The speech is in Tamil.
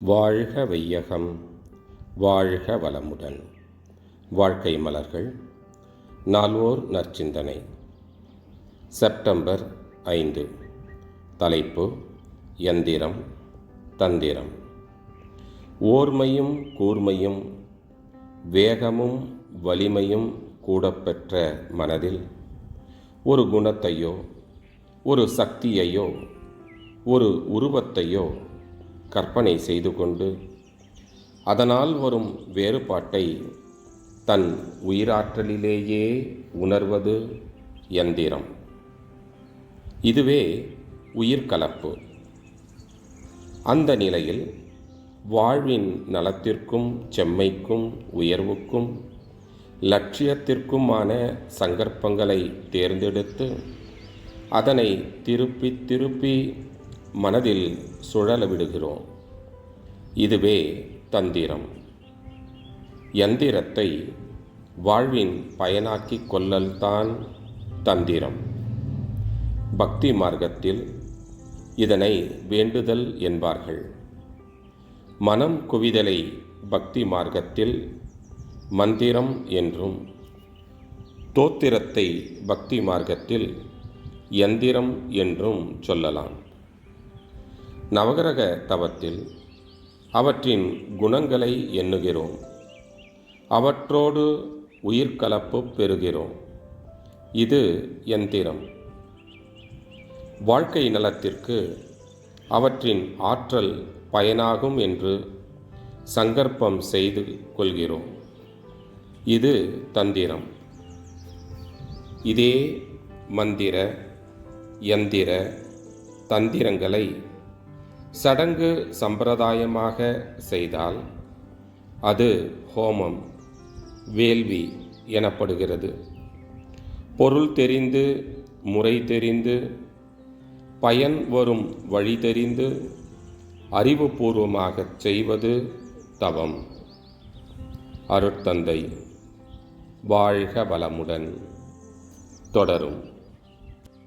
வாழ்க வையகம் வாழ்க வளமுடன். வாழ்க்கை மலர்கள் நால்வோர் நற்சிந்தனை. செப்டம்பர் ஐந்து. தலைப்பு எந்திரம் தந்திரம். ஓர்மையும் கூர்மையும் வேகமும் வலிமையும் கூடப்பெற்ற மனதில் ஒரு குணத்தையோ ஒரு சக்தியையோ ஒரு உருவத்தையோ கற்பனை செய்து கொண்டு அதனால் வரும் வேறுபாட்டை தன் உயிராற்றலிலேயே உணர்வது எந்திரம். இதுவே உயிர்கலப்பு அந்த நிலையில் வாழ்வின் நலத்திற்கும் செம்மைக்கும் உயர்வுக்கும் லட்சியத்திற்குமான சங்கற்பங்களை தேர்ந்தெடுத்து அதனை திருப்பி திருப்பி மனதில் சுழல விடுகிறோம். இதுவே தந்திரம். யந்திரத்தை வாழ்வின் பயனாக்கிக் கொள்ளல்தான் தந்திரம். பக்தி மார்க்கத்தில் இதனை வேண்டுதல் என்பார்கள். மனம் குவிதலை பக்தி மார்க்கத்தில் மந்திரம் என்றும் தோத்திரத்தை பக்தி மார்க்கத்தில் யந்திரம் என்றும் சொல்லலாம். நவகிரக தவத்தில் அவற்றின் குணங்களை எண்ணுகிறோம். அவற்றோடு உயிர்கலப்பு பெறுகிறோம். இது யந்திரம் வாழ்க்கை நலத்திற்கு அவற்றின் ஆற்றல் பயனாகும் என்று சங்கற்பம் செய்து கொள்கிறோம். இது தந்திரம். இதே மந்திர யந்திர தந்திரங்களை சடங்கு சம்பிரதாயமாக செய்தால் அது ஹோமம் வேள்வி எனப்படுகிறது. பொருள் தெரிந்து முறை தெரிந்து பயன் வரும் வழி தெரிந்து அறிவுபூர்வமாகச் செய்வது தவம். அருட்தந்தை வாழ்க வளமுடன் தொடரும்.